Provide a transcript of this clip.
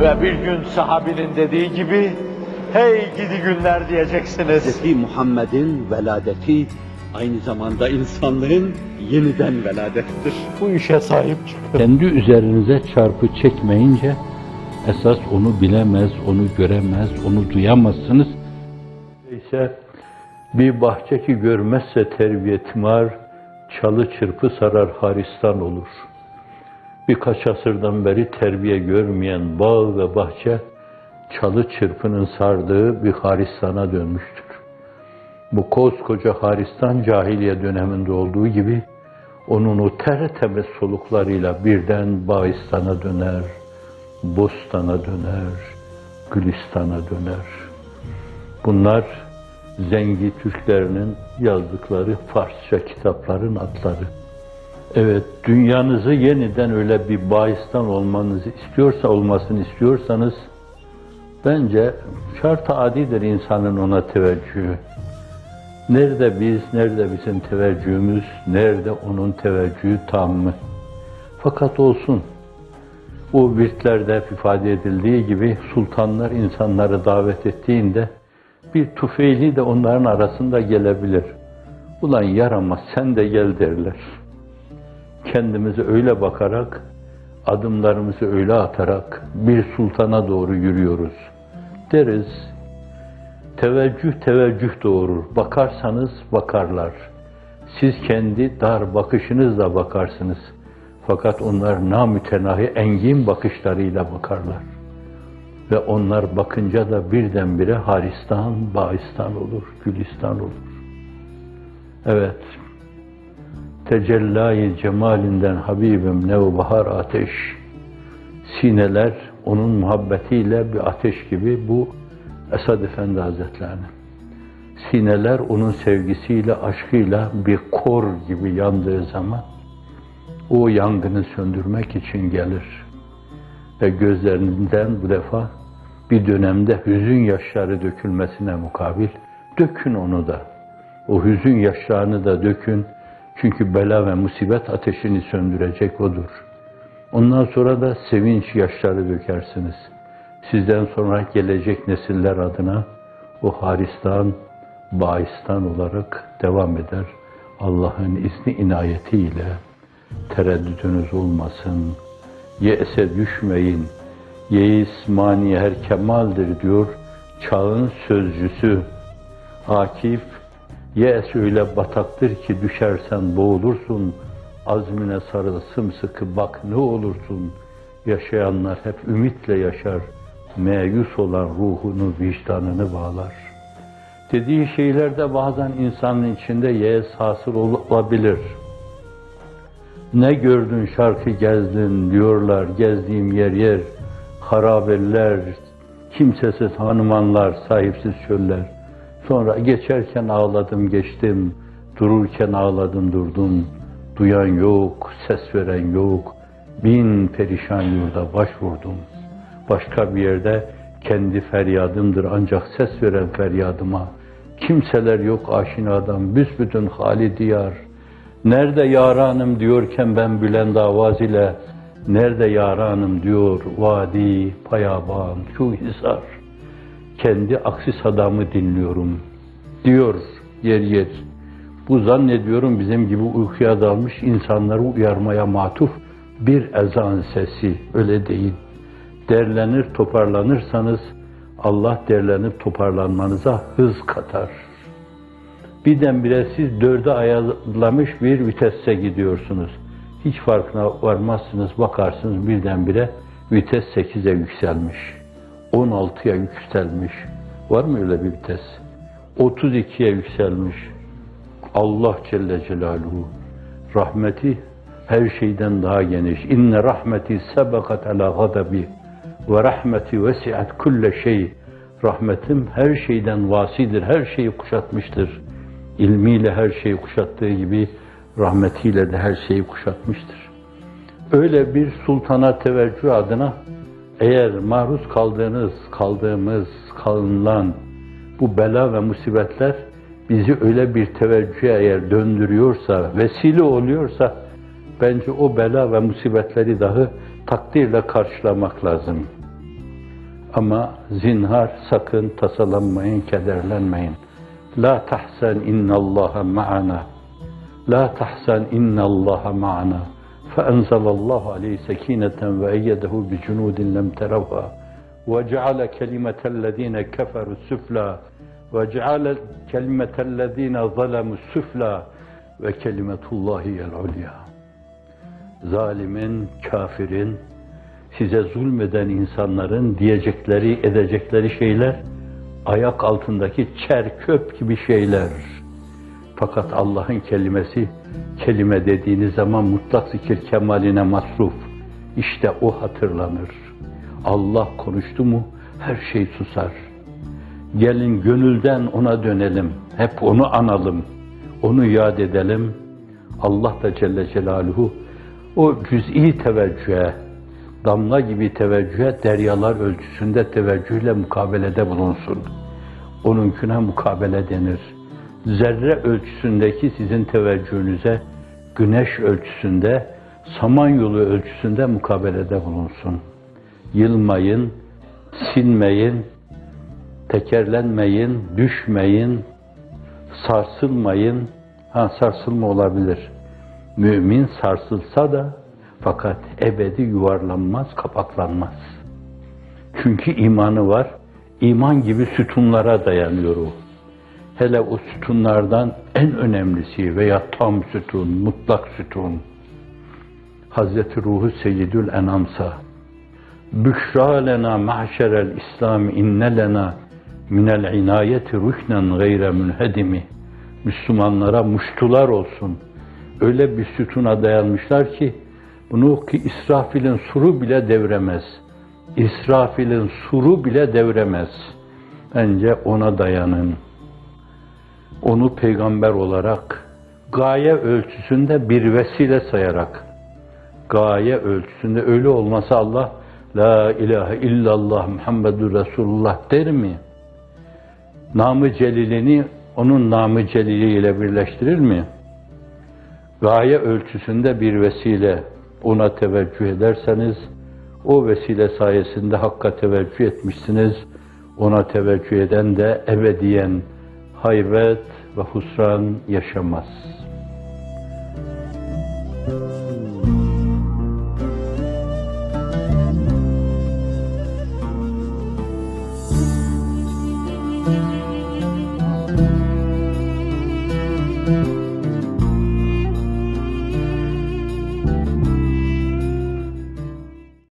Ve bir gün sahabinin dediği gibi, hey gidi günler diyeceksiniz. Hz. Muhammed'in veladeti aynı zamanda insanlığın yeniden veladettir. Bu işe sahip çıkın. Kendi üzerinize çarpı çekmeyince esas onu bilemez, onu göremez, onu duyamazsınız. İşte bir bahçe ki görmezse terbiye timar, çalı çırpı sarar haristan olur. Birkaç asırdan beri terbiye görmeyen bağ ve bahçe, çalı çırpının sardığı bir haristana dönmüştür. Bu koskoca haristan cahiliye döneminde olduğu gibi, onun o tertemiz soluklarıyla birden Bağistan'a döner, Bostan'a döner, Gülistan'a döner. Bunlar Zengi Türklerinin yazdıkları Farsça kitapların adları. Evet, dünyanızı yeniden öyle bir Bağistan olmanızı istiyorsa, olmasını istiyorsanız, bence şart adidir insanın ona teveccühü. Nerede biz, nerede bizim teveccühümüz, nerede onun teveccühü tamı. Fakat olsun, o virtlerde ifade edildiği gibi sultanlar insanları davet ettiğinde bir tufeyli de onların arasında gelebilir. Ulan yaramaz sen de gel derler. Kendimize öyle bakarak, adımlarımızı öyle atarak bir sultana doğru yürüyoruz. Deriz, Teveccüh teveccüh doğurur. Bakarsanız bakarlar. Siz kendi dar bakışınızla bakarsınız. Fakat onlar namütenahi engin bakışlarıyla bakarlar. Ve onlar bakınca da birdenbire Haristan, Bağistan olur, Gülistan olur. Evet, tecellayı cemalinden Habibim nevbahar ateş, sineler onun muhabbetiyle bir ateş gibi bu Esad Efendi Hazretlerine. Sineler onun sevgisiyle, aşkıyla bir kor gibi yandığı zaman o yangını söndürmek için gelir. Ve gözlerinden bu defa bir dönemde hüzün yaşları dökülmesine mukabil dökün onu da. O hüzün yaşlarını da dökün. Çünkü bela ve musibet ateşini söndürecek odur. Ondan sonra da sevinç yaşları dökersiniz sizden sonra gelecek nesiller adına o haristan, baistan olarak devam eder. Allah'ın izni inayetiyle tereddütünüz olmasın. Ye'se düşmeyin. Yeis mani her kemaldir diyor çağın sözcüsü. Akif, ye'es öyle bataktır ki düşersen boğulursun. Azmine sarıl sımsıkı bak ne olursun. Yaşayanlar hep ümitle yaşar meyus olan ruhunu, vicdanını bağlar. Dediği şeylerde bazen insanın içinde yeğes hasıl olabilir. Ne gördün şarkı gezdin diyorlar, gezdiğim yer yer, harabeller, kimsesiz hanımanlar, sahipsiz çöller. Sonra geçerken ağladım geçtim, dururken ağladım durdum. Duyan yok, ses veren yok, bin perişan yurda başvurdum.'' başka bir yerde kendi feryadımdır ancak ses veren feryadıma. Kimseler yok aşinadan, büsbütün hali diyar. Nerede yaranım diyorken ben Bülent Avaz ile, nerede yaranım diyor vadi, payaban, şu hisar. Kendi aksi sadamı dinliyorum diyor yer yer. Bu zannediyorum bizim gibi uykuya dalmış insanları uyarmaya matuf bir ezan sesi, öyle değil derlenir, toparlanırsanız Allah derlenip toparlanmanıza hız katar. Birdenbire siz dörde ayarlamış bir vitesse gidiyorsunuz. Hiç farkına varmazsınız, bakarsınız birdenbire vites 8'e yükselmiş. 16'ya yükselmiş. Var mı öyle bir vites? 32'ye yükselmiş. Allah Celle Celaluhu rahmeti her şeyden daha geniş. İnne rahmeti sebekat ala gadabi ve rahmeti vesiat kulle şey. Rahmetim her şeyden vasidir, her şeyi kuşatmıştır. İlmiyle her şeyi kuşattığı gibi rahmetiyle de her şeyi kuşatmıştır. Öyle bir sultana teveccüh adına eğer maruz kaldığınız, kaldığımız, kalınan bu bela ve musibetler bizi öyle bir teveccühe eğer döndürüyorsa, vesile oluyorsa bence o bela ve musibetleri dahi takdirle karşılamak lazım. Ama zinhar sakın tasalanmayın, kederlenmeyin. La tahsen innallaha ma'ana. La tahsen innallaha ma'ana. فأنزل الله عليه سكينة وأيده بجنود لم تروها وجعل كلمة الذين كفروا السفلى وجعل كلمة الذين ظلموا السفلى وكلمة الله هي العليا zalimin, kafirin, size zulmeden insanların diyecekleri, edecekleri şeyler ayak altındaki çer köp gibi şeyler. Fakat Allah'ın kelimesi, kelime dediğiniz zaman mutlak zikir kemaline masruf. İşte o hatırlanır. Allah konuştu mu her şey susar. Gelin gönülden ona dönelim. Hep onu analım. Onu yad edelim. Allah da Celle Celaluhu o cüz'i teveccühe, damla gibi teveccühe deryalar ölçüsünde teveccühle mukabelede bulunsun. Onunkine mukabele denir. Zerre ölçüsündeki sizin teveccühünüze güneş ölçüsünde, samanyolu ölçüsünde mukabelede bulunsun. Yılmayın, sinmeyin, tekerlenmeyin, düşmeyin, sarsılmayın. Ha sarsılma olabilir. Mümin sarsılsa da fakat ebedi yuvarlanmaz, kapaklanmaz. Çünkü imanı var. İman gibi sütunlara dayanıyor o. Hele o sütunlardan en önemlisi veya tam sütun, mutlak sütun. Hazreti Ruhu Seyyidül Enamsa. Büşra lena mahşerel İslam inne lena minel inayeti ruhnen gayre münhedimi. Müslümanlara muştular olsun. Öyle bir sütuna dayanmışlar ki bunu ki İsrafil'in suru bile devremez. İsrafil'in suru bile devremez. Bence ona dayanın. Onu peygamber olarak gaye ölçüsünde bir vesile sayarak gaye ölçüsünde öyle olmasa Allah La ilahe illallah Muhammedur Resulullah der mi? Namı celilini onun namı celiliyle birleştirir mi? Gaye ölçüsünde bir vesile ona teveccüh ederseniz o vesile sayesinde Hakk'a teveccüh etmişsiniz. Ona teveccüh eden de ebediyen haybet ve husran yaşamaz.